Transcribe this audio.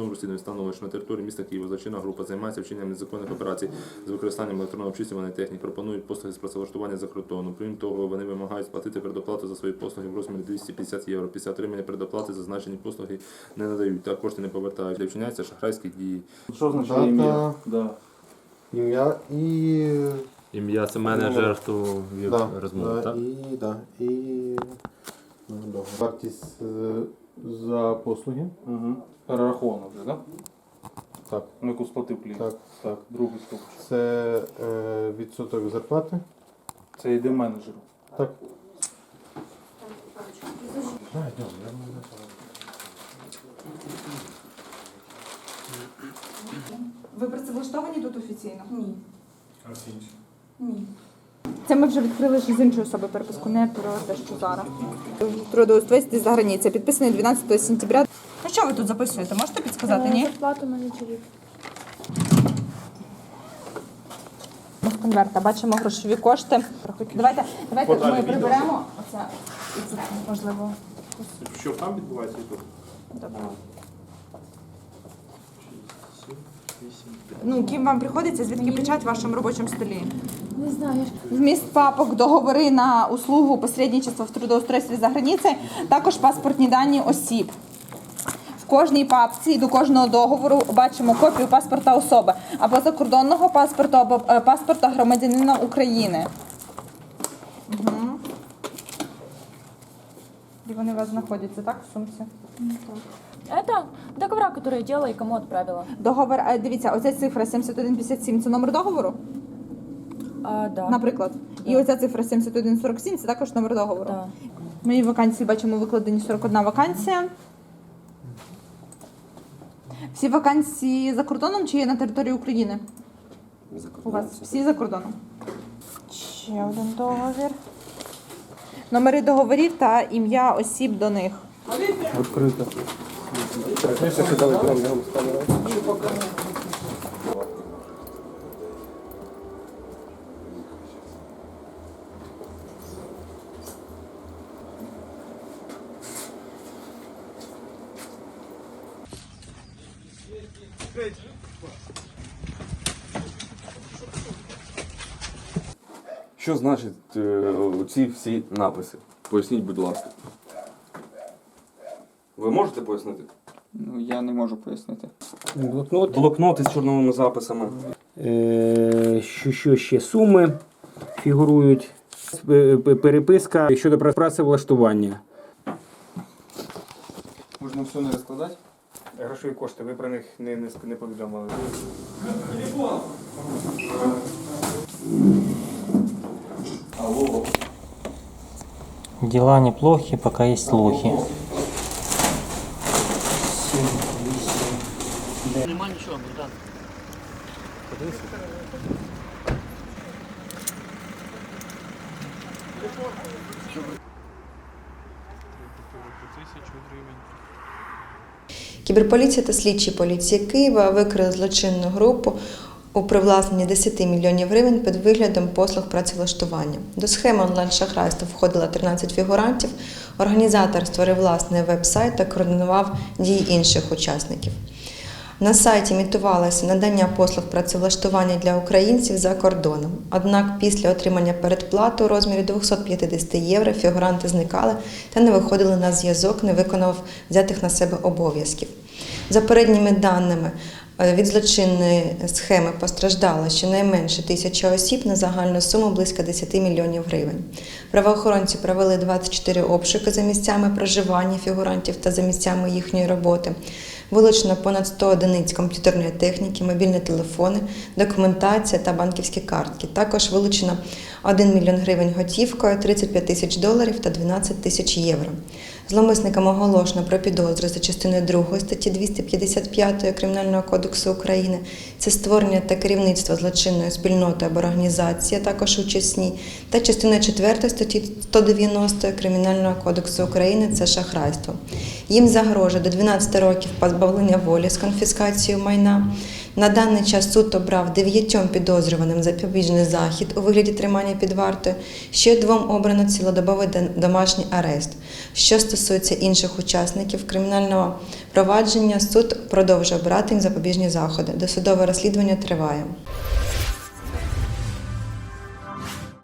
досудовим розслідуванням встановлено, що на території міста Києва злочинна група займається вчиненням незаконних операцій з використанням електронного обчислюваної техніки, пропонують послуги з працевлаштування за кордоном. Крім того, вони вимагають сплатити передоплату за свої послуги в розмірі 250 євро. Після отримання передоплати зазначені послуги не надають та кошти не повертають. Де вчиняються шахрайські дії. Що означає ім'я? Да. Ім'я і. Ім'я це менеджер, хто вів Да, да, І, да, і ну. Вартість е, за послуги. Угу. Перераховано вже, так? Так, Ну, яку сплатив клієнт. так. Так, другий стовпчик. Це е, відсоток зарплати. Це йде менеджеру. Так. Ви працевлаштовані тут офіційно? Ні. Ні. Це ми вже відкрили ще з іншої особи переписку, не про те, що зараз. Трудоустройство за границя, підписаний 12 сентября. Ну що ви тут записуєте? Можете підсказати? Ні? Зарплату менеджерів. З конверта бачимо грошові кошти. Давайте, давайте ми приберемо оце. І це можливо. Що там відбувається і тут? Добре. Ну, ким вам приходиться, звідки печать в вашому робочому столі? Не знаю. Вміст папок, договори на услугу посередничества в трудоустройстві за границею, також паспортні дані осіб. В кожній папці до кожного договору бачимо копію паспорта особи або закордонного паспорту, або е, паспорта громадянина України. Угу. І вони у вас знаходяться, так, в сумці? Это договора, которые я делала и кому отправила. Договор, е, дивіться, оця цифра 7157 це номер договору, А, да. наприклад. І оця цифра 7147 це також номер договору. Да. Мої вакансії бачимо викладені 41 вакансія. Всі вакансії за кордоном чи є на території України? У вас всі за кордоном. Ще один договір. Номери договорів та ім'я осіб до них. Відкрито. Що значить е, ці всі написи? Поясніть, будь ласка. Ви можете пояснити? Ну, я не можу пояснити. Блокнот, Блокноти з чорновими записами. е, що, що ще суми фігурують, Е, переписка щодо пра- працевлаштування. Можна все не розкладати? Грошові кошти, ви про них не, не, не повідомили. Алло Дела неплохи, пока есть слухи. Кіберполіція та слідчі поліції Києва викрили злочинну групу у привласненні 10 мільйонів гривень під виглядом послуг працевлаштування. До схеми онлайн-шахрайства входило 13 фігурантів. Організатор створив власний веб-сайт та координував дії інших учасників. На сайті імітувалося надання послуг працевлаштування для українців за кордоном. Однак після отримання передплати у розмірі 250 євро фігуранти зникали та не виходили на зв'язок, не виконав взятих на себе обов'язків. За передніми даними е, від злочинної схеми постраждало щонайменше тисяча осіб на загальну суму близько 10 мільйонів гривень. Правоохоронці провели 24 обшуки за місцями проживання фігурантів та за місцями їхньої роботи. Вилучено понад 100 одиниць комп'ютерної техніки, мобільні телефони, документація та банківські картки. Також вилучено 1 мільйон гривень готівкою, 35 тисяч доларів та 12 тисяч євро. Зловмисникам оголошено про підозру за частиною 2 статті 255 Кримінального кодексу України. Це створення та керівництво злочинної спільноти або організації, також учасні, та частиною 4 статті 190 Кримінального кодексу України це шахрайство. Їм загрожує до 12 років позбавлення волі з конфіскацією майна На даний час суд обрав дев'ятьом підозрюваним запобіжний захід у вигляді тримання під вартою. Ще двом обрано цілодобовий домашній арест. Що стосується інших учасників кримінального провадження, суд продовжує брати їм запобіжні заходи. Досудове розслідування триває.